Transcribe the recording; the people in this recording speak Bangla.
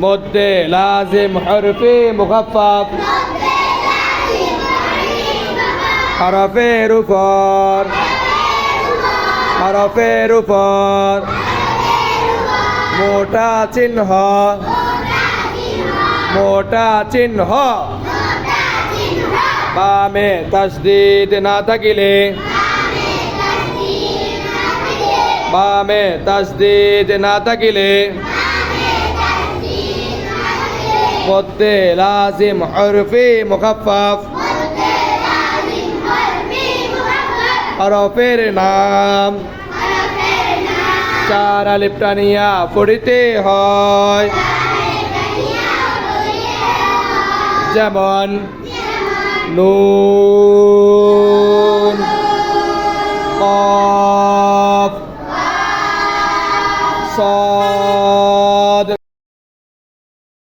মধ্যে লাজিম হরফে মুখাফাফ। হরফের উপর। হরফের উপর। মোটা চিহ্ন। মোটা চিহ্ন। বামে তসদিদ না থাকিলে। বামে তসদিদ না থাকিলে। মধ্যে লাজিম হরফে মুখাফাফ হরফের নাম চার আলিফ টানিয়া পড়িতে হয় যেমন নুন কফ صاد